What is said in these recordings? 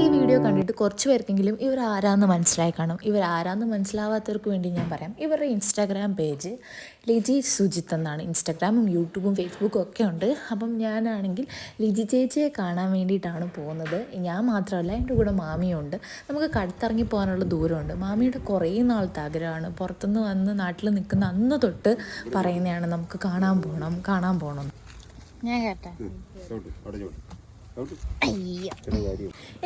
ഈ വീഡിയോ കണ്ടിട്ട് കുറച്ച് പേർക്കെങ്കിലും ഇവർ ആരാന്ന് മനസ്സിലായി കാണും. ഇവർ ആരാന്ന് മനസ്സിലാവാത്തവർക്ക് വേണ്ടി ഞാൻ പറയാം. ഇവരുടെ ഇൻസ്റ്റാഗ്രാം പേജ് ലിജി സുജിത്ത് എന്നാണ്. ഇൻസ്റ്റാഗ്രാമും യൂട്യൂബും ഫേസ്ബുക്കും ഒക്കെ ഉണ്ട്. അപ്പം ഞാനാണെങ്കിൽ ലിജി ചേച്ചിയെ കാണാൻ വേണ്ടിയിട്ടാണ് പോകുന്നത്. ഞാൻ മാത്രമല്ല എന്റെ കൂടെ മാമിയുണ്ട്. നമുക്ക് കടുത്തിറങ്ങി പോകാനുള്ള ദൂരമുണ്ട്. മാമിയുടെ കുറേ നാളത്തെ ആഗ്രഹമാണ്. പുറത്തുനിന്ന് വന്ന് നാട്ടിൽ നിൽക്കുന്ന അന്ന് തൊട്ട് പറയുന്നതാണ് നമുക്ക് കാണാൻ പോകണം കാണാൻ പോകണം. ഞാൻ കേട്ടെ.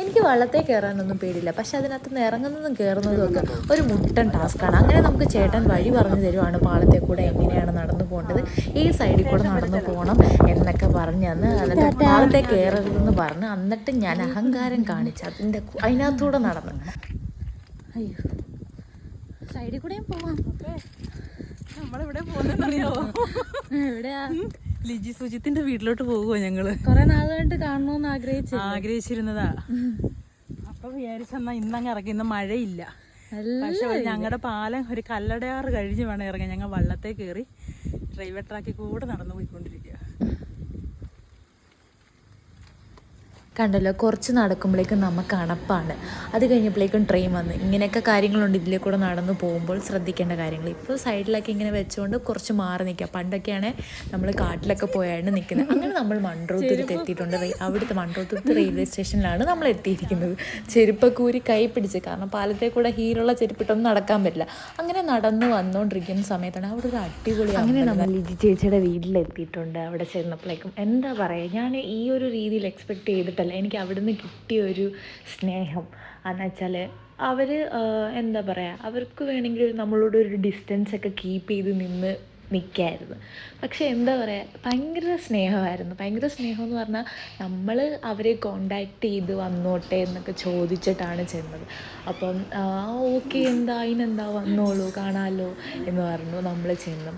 എനിക്ക് വള്ളത്തെ കയറാനൊന്നും പേടിയില്ല. പക്ഷെ അതിനകത്ത് നിന്ന് ഇറങ്ങുന്നതും കയറുന്നതും ഒക്കെ ഒരു മുട്ടൻ ടാസ്ക്കാണ്. അങ്ങനെ നമുക്ക് ചേട്ടൻ വഴി പറഞ്ഞു തരുവാണ് പാളത്തെ കൂടെ എങ്ങനെയാണ് നടന്നു പോകേണ്ടത് ഈ സൈഡിൽ കൂടെ നടന്നു പോകണം എന്നൊക്കെ പറഞ്ഞു തന്ന് എന്നിട്ട് പാളത്തെ കയറരുതെന്ന് പറഞ്ഞ് എന്നിട്ട് ഞാൻ അഹങ്കാരം കാണിച്ച് അതിന്റെ അതിനകത്തൂടെ നടന്നു. അയ്യോ. സൈഡിൽ കൂടെയും പോവാം. നമ്മളിവിടെ പോകുന്നുണ്ടോ എവിടെയാ? ലിജി സുജിത്തിന്റെ വീട്ടിലോട്ട് പോകുവോ ഞങ്ങൾ? കുറെ നാളുകൊണ്ട് കാണണമെന്ന് ആഗ്രഹിച്ചു ആഗ്രഹിച്ചിരുന്നതാ. അപ്പൊ വിചാരിച്ചെന്നാ ഇന്നങ്ങ് ഇറങ്ങി ഇന്ന് മഴയില്ല. പക്ഷെ ഞങ്ങളുടെ പാലം ഒരു കല്ലടയാറ് കഴിഞ്ഞ് വേണം ഇറങ്ങാൻ. ഞങ്ങൾ വള്ളത്തെ കയറി റെയിൽവേ ട്രാക്കിൽ കൂടെ നടന്നു പോയിക്കൊണ്ടിരിക്കുക കണ്ടല്ലോ കുറച്ച് നടക്കുമ്പോഴേക്കും നമുക്ക് അണപ്പാണ്. അത് കഴിഞ്ഞപ്പോഴേക്കും ട്രെയിൻ വന്ന്. ഇങ്ങനെയൊക്കെ കാര്യങ്ങളുണ്ട് ഇതിലെ കൂടെ നടന്നു പോകുമ്പോൾ ശ്രദ്ധിക്കേണ്ട കാര്യങ്ങൾ. ഇപ്പോൾ സൈഡിലൊക്കെ ഇങ്ങനെ വെച്ചുകൊണ്ട് കുറച്ച് മാറി നിൽക്കുക. പണ്ടൊക്കെയാണ് നമ്മൾ കാട്ടിലൊക്കെ പോയാണ് നിൽക്കുന്നത് അങ്ങനെ നമ്മൾ മൺട്രോത്തുരുത്ത് എത്തിയിട്ടുണ്ട് അവിടുത്തെ മൺട്രോത്തുരുത്ത് റെയിൽവേ സ്റ്റേഷനിലാണ് നമ്മൾ എത്തിയിരിക്കുന്നത്. ചെരുപ്പക്കൂരി കൈ പിടിച്ച്. കാരണം പാലത്തെ കൂടെ ഹീലുള്ള ചെരുപ്പിട്ടൊന്നും നടക്കാൻ പറ്റില്ല. അങ്ങനെ നടന്ന് വന്നുകൊണ്ടിരിക്കുന്ന സമയത്താണ് അവിടെ ഒരു അടിപൊളി അങ്ങനെ നമ്മൾ ലിജി ചേച്ചിയുടെ വീട്ടിലെത്തിയിട്ടുണ്ട്. അവിടെ ചെന്നപ്പോഴേക്കും. എന്താ പറയുക ഞാൻ ഈ ഒരു രീതിയിൽ എക്സ്പെക്ട് ചെയ്തിട്ടല്ല. എനിക്ക് അവിടുന്ന് കിട്ടിയ ഒരു സ്നേഹം. എന്ന് വെച്ചാൽ അവർ എന്താ പറയുക അവർക്ക് വേണമെങ്കിൽ നമ്മളോട് ഒരു ഡിസ്റ്റൻസ് ഒക്കെ കീപ്പ് ചെയ്ത് നിന്ന് നിൽക്കായിരുന്നു പക്ഷേ എന്താ പറയുക ഭയങ്കര സ്നേഹമായിരുന്നു. ഭയങ്കര സ്നേഹം എന്ന് പറഞ്ഞാൽ നമ്മൾ അവരെ കോണ്ടാക്ട് ചെയ്ത് വന്നോട്ടെ എന്നൊക്കെ ചോദിച്ചിട്ടാണ് ചെന്നത്. അപ്പം ഓക്കെ എന്താ അതിനെന്താ വന്നോളൂ കാണാമല്ലോ എന്ന് പറഞ്ഞു നമ്മൾ ചെന്നു.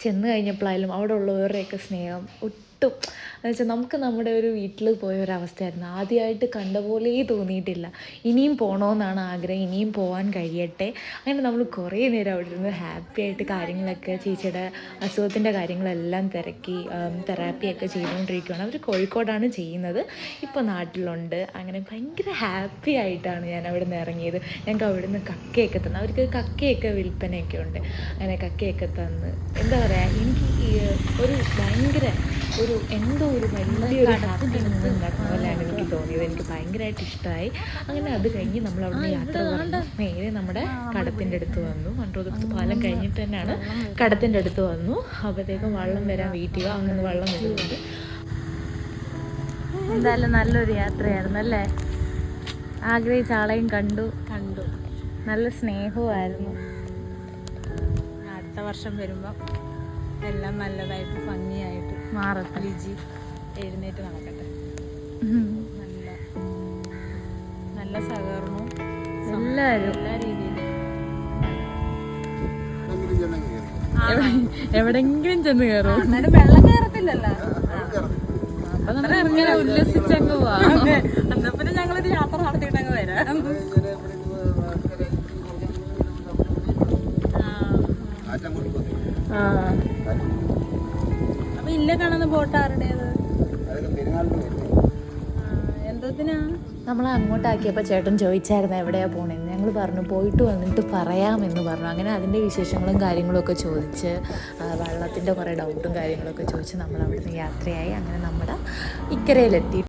ചെന്ന് കഴിഞ്ഞപ്പോഴായാലും അവിടെ ഉള്ളവരുടെയൊക്കെ സ്നേഹം ഒട്ടും എന്ന് വെച്ചാൽ നമുക്ക് നമ്മുടെ ഒരു വീട്ടിൽ പോയ ഒരു അവസ്ഥയായിരുന്നു. ആദ്യമായിട്ട് കണ്ട പോലെ തോന്നിയിട്ടില്ല. ഇനിയും പോകണമെന്നാണ് ആഗ്രഹം. ഇനിയും പോകാൻ കഴിയട്ടെ. അങ്ങനെ നമ്മൾ കുറേ നേരം അവിടെ ഇരുന്ന് ഹാപ്പി ആയിട്ട് കാര്യങ്ങളൊക്കെ ചേച്ചിയുടെ അസുഖത്തിന്റെ കാര്യങ്ങളെല്ലാം തിരക്കി തെറാപ്പിയൊക്കെ ചെയ്തുകൊണ്ടിരിക്കുകയാണ് അവർ കോഴിക്കോടാണ് ചെയ്യുന്നത്. ഇപ്പോൾ നാട്ടിലുണ്ട്. അങ്ങനെ ഭയങ്കര ഹാപ്പി ആയിട്ടാണ് ഞാൻ അവിടെ നിന്ന് ഇറങ്ങിയത്. ഞങ്ങൾക്ക് അവിടെ നിന്ന് കക്കയൊക്കെ തന്നു. അവർക്ക് കക്കയൊക്കെ വിൽപ്പനയൊക്കെ ഉണ്ട്. അങ്ങനെ കക്കയൊക്കെ തന്ന്. എന്താ പറയുക എനിക്ക് ഒരു ഭയങ്കര ഒരു എന്തോ ഒരു വലിയൊരു ഹാപ്പിനെസ് ഉണ്ടാക്കുന്ന പോലെയാണ് എനിക്ക് തോന്നിയത്. എനിക്ക് ഭയങ്കരമായിട്ട് ഇഷ്ടമായി അങ്ങനെ അത് കഴിഞ്ഞ് നമ്മൾ അവിടെ യാത്ര പറഞ്ഞു നേരെ നമ്മുടെ കടത്തിന്റെ അടുത്ത് വന്നു. മൺട്രോതുരത്ത് പാലം കഴിഞ്ഞിട്ട് തന്നെയാണ് കടത്തിന്റെ അടുത്ത് വന്നു. അപ്പോഴത്തേക്കും വെള്ളം വരാൻ വീട്ടിൽ അങ്ങനെ വെള്ളം വരുന്നുണ്ട്. എന്തായാലും നല്ലൊരു യാത്രയായിരുന്നു അല്ലേ ആഗ്രഹിച്ച ആളെയും കണ്ടു. കണ്ടു. നല്ല സ്നേഹവുമായിരുന്നു. അടുത്ത വർഷം വരുമ്പം എല്ലാം നല്ലതായിട്ട് ഭംഗിയായിട്ട് മാറട്ടെ. ലിജി എഴുന്നേറ്റ് നടക്കട്ടെ. നല്ല നല്ല സഹകരണവും എല്ലാവരും എല്ലാ രീതിയിലും. എവിടെങ്കിലും ചെന്ന് കയറും. എന്നാലും വെള്ളം കയറത്തില്ലല്ലോ. അപ്പൊ നമ്മൾ ഇങ്ങനെ ഉല്ലസിച്ചങ്ങ് പോവാം. എന്നാ പിന്നെ ഞങ്ങളൊരു യാത്ര നടത്തിയിട്ടങ്ങ് വരാം. ഇങ്ങനെ കാണുന്ന ബോട്ട് ആരുടേത്. എന്തോത്തിനാ നമ്മൾ അങ്ങോട്ടാക്കിയപ്പോൾ ചേട്ടൻ ചോദിച്ചായിരുന്നു എവിടെയാണ് പോണേന്ന് ഞങ്ങൾ പറഞ്ഞു പോയിട്ട് വന്നിട്ട് പറയാമെന്ന് പറഞ്ഞു. അങ്ങനെ അതിന്റെ വിശേഷങ്ങളും കാര്യങ്ങളും ഒക്കെ ചോദിച്ച് വള്ളത്തിന്റെ കുറേ ഡൗട്ടും കാര്യങ്ങളൊക്കെ ചോദിച്ച് നമ്മൾ അവിടുന്ന് യാത്രയായി. അങ്ങനെ നമ്മുടെ ഇക്കരയിലെത്തി.